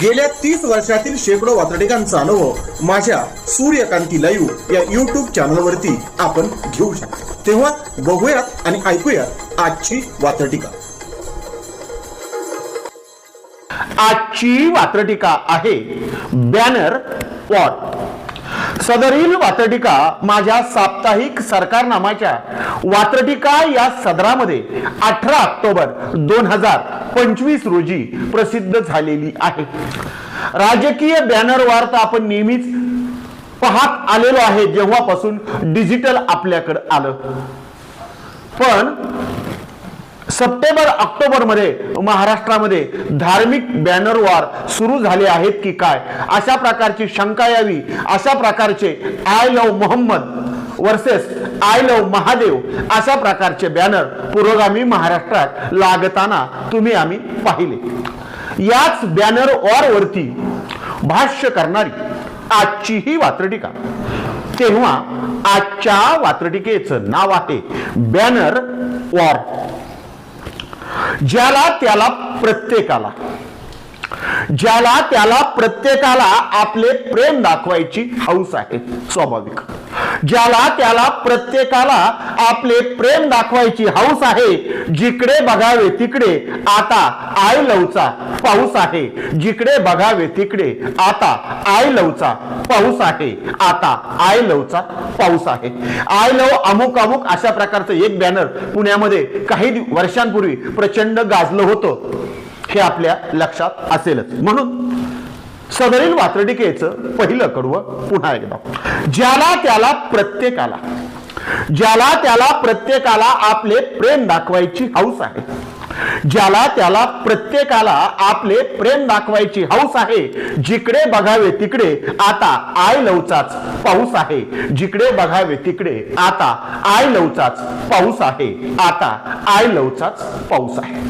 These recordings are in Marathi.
गेल्या तीस वर्षातील शेकडो वातडिकांचा अनुभव माझ्या सूर्यकांती लाईव्ह या युट्यूब चॅनलवरती आपण घेऊ शकतो. तेव्हा बघूयात आणि ऐकूयात आजची वातडिका आजची वात्रटिका आहे बॅनर वॉट सदरील वात्रटिका माझ्या साप्ताहिक सरकार नामाच्या वात्रटिका या सदरामध्ये अठरा ऑक्टोबर दोन हजार पंचवीस रोजी प्रसिद्ध झालेली आहे. राजकीय बॅनर वार्ता तर आपण नेहमीच पाहत आलेलो आहे जेव्हापासून डिजिटल आपल्याकडे आलं. पण सप्टेंबर ऑक्टोबरमध्ये महाराष्ट्रामध्ये धार्मिक बॅनर वार सुरू झाले आहेत की काय? अशा प्रकारची शंका यावी अशा प्रकारचे I love Mohammed versus I love Mahadev अशा प्रकारचे बॅनर पुरोगामी महाराष्ट्रात लागताना तुम्ही आम्ही पाहिले. याच बॅनर वॉर वरती भाष्य करणारी आजची ही वात्रटिका. तेव्हा आजच्या वात्रटिकेचं नाव आहे बॅनर वॉर ज्याला त्याला प्रत्येकाला ज्याला त्याला प्रत्येकाला आपले प्रेम दाखवायची हौस आहे स्वाभाविक. ज्याला त्याला प्रत्येकाला आपले प्रेम दाखवायची हौस आहे. जिकडे बघावे तिकडे. आता आय लवचा पाऊस आहे. जिकडे बघावे तिकडे. आता आय लवचा पाऊस आहे. आता आय लवचा पाऊस आहे. आय लव अमुक अमुक अशा प्रकारचं एक बॅनर पुण्यामध्ये काही वर्षांपूर्वी प्रचंड गाजलं होतं. हे आपल्या लक्षात असेलच. म्हणून सदरील वात्रटिकेचं पहिलं कडवं पुन्हा एकदा. ज्याला त्याला प्रत्येकाला ज्याला त्याला प्रत्येकाला आपले प्रेम दाखवायची हौस आहे ज्याला त्याला प्रत्येकाला आपले प्रेम दाखवायची हौस आहे जिकडे बघावे तिकडे आता आय लवचाच पाऊस आहे. जिकडे बघावे तिकडे आता आय लवचाच पाऊस आहे आता आय लवचाच पाऊस आहे.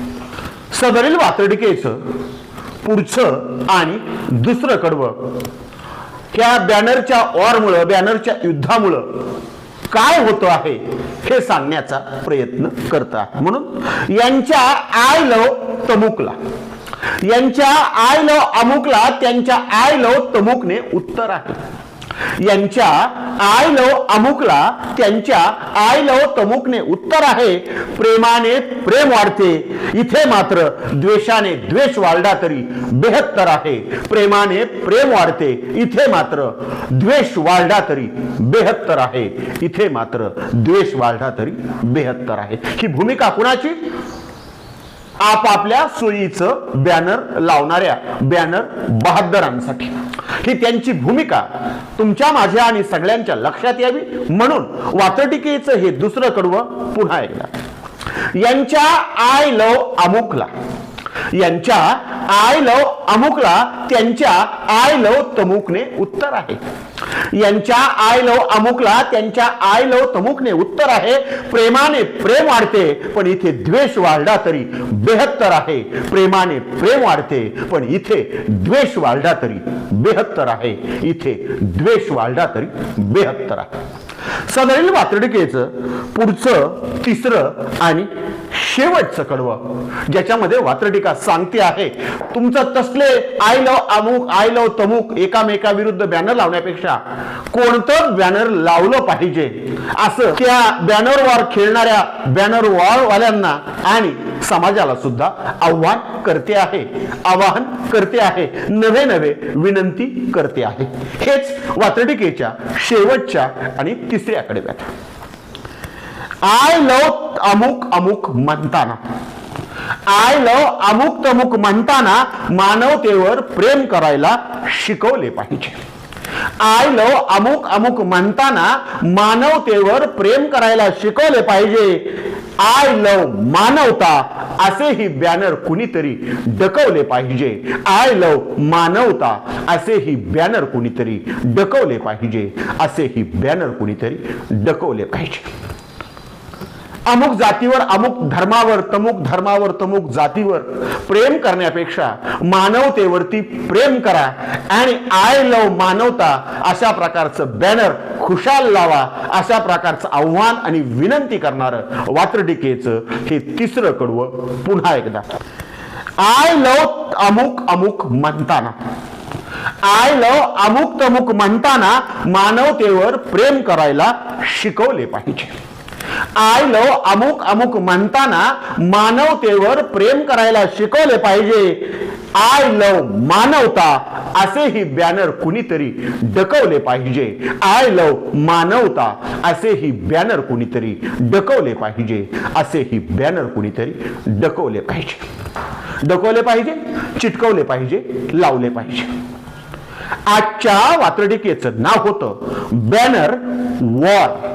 सदरील वातडिकेचं पुढचं आणि दुसरं कडवं. त्या बॅनरच्या ऑरमुळं बॅनरच्या युद्धामुळं काय होतं आहे हे सांगण्याचा प्रयत्न करतात म्हणून यांच्या आय लव तमुकला. यांच्या आय लव अमुकला त्यांच्या आय लव तमुकने उत्तर आहे. यांच्या आय लव अमुकला त्यांच्या आय लव तमुकने उत्तर आहे. प्रेमाने प्रेम वाढते. इथे मात्र द्वेषाने द्वेष वाढला तरी बेहत्तर आहे. प्रेमाने प्रेम वाढते. इथे मात्र द्वेष वाढला तरी बेहत्तर आहे. इथे मात्र द्वेष वाढला तरी बेहत्तर आहे. ही भूमिका कुणाची? आपापल्या सोयीचं बॅनर लावणाऱ्या बॅनर बहादरांसाठी. ही त्यांची भूमिका तुमच्या माझ्या आणि सगळ्यांच्या लक्षात यावी म्हणून वातटिकेचं हे दुसरं कडवं पुन्हा एकदा. यांच्या आय लव अमुकला. यांच्या आय लव अमुकला त्यांच्या आय लव तमुकने उत्तर आहे. यांच्या आय लव अमुकला त्यांच्या आय लव तमुकने उत्तर आहे. प्रेमाने प्रेम वाढते पण इथे द्वेष वाढला तरी बेहत्तर आहे. प्रेमाने प्रेम वाढते पण इथे द्वेष वाढला तरी बेहत्तर आहे. इथे द्वेष वाढला तरी बेहत्तर आहे. सदरील वातडिकेचं पुढचं तिसरं आणि शेवटचं कडवं. ज्याच्यामध्ये वात्रटिका सांगते आहे तुमचं तसले आय लव अमुक आय लव तमुक एकामेका विरुद्ध बॅनर लावण्यापेक्षा कोणतं बॅनर लावलं पाहिजे? असं त्या बॅनरवर खेळणाऱ्या बॅनर वाल्यांना आणि समाजाला सुद्धा आव्हान करते आहे आवाहन करते आहे नवे नवे विनंती करते आहे. हेच वात्रटिकेच्या शेवटच्या आणि तिसऱ्याकडे व्याख्या आय लव अमुक अमुक म्हणताना. आय लव अमुक तमुक म्हणताना मानवतेवर प्रेम करायला शिकवले पाहिजे. आय लव अमुक अमुक म्हणताना मानवतेवर प्रेम करायला शिकवले पाहिजे. आय लव मानवता असेही बॅनर कुणीतरी डकवले पाहिजे. आय लव मानवता असेही बॅनर कुणीतरी डकवले पाहिजे. असेही बॅनर कुणीतरी डकवले पाहिजे. अमुक जातीवर अमुक धर्मावर तमुक धर्मावर तमुक जातीवर. प्रेम करण्यापेक्षा मानवतेवरती प्रेम करा आणि आय लव मानवता अशा प्रकारचं बॅनर खुशाल लावा अशा प्रकारचं आव्हान आणि विनंती करणारं वात्रटिकेचं हे तिसरं कडवं पुन्हा एकदा. आय लव अमुक अमुक म्हणताना. आय लव अमुक तमुक म्हणताना मानवतेवर प्रेम करायला शिकवले पाहिजे. आय लव अमुक अमुक म्हणताना मानवतेवर प्रेम करायला शिकवले पाहिजे. आय लव मानवता असेही बॅनर कुणीतरी डकवले पाहिजे. आय लव मानवता असेही बॅनर कुणीतरी डकवले पाहिजे. असेही बॅनर कुणीतरी डकवले पाहिजे. डकवले पाहिजे चिटकवले पाहिजे लावले पाहिजे. आजच्या वात्रटिकेचं नाव होतं बॅनर वॉर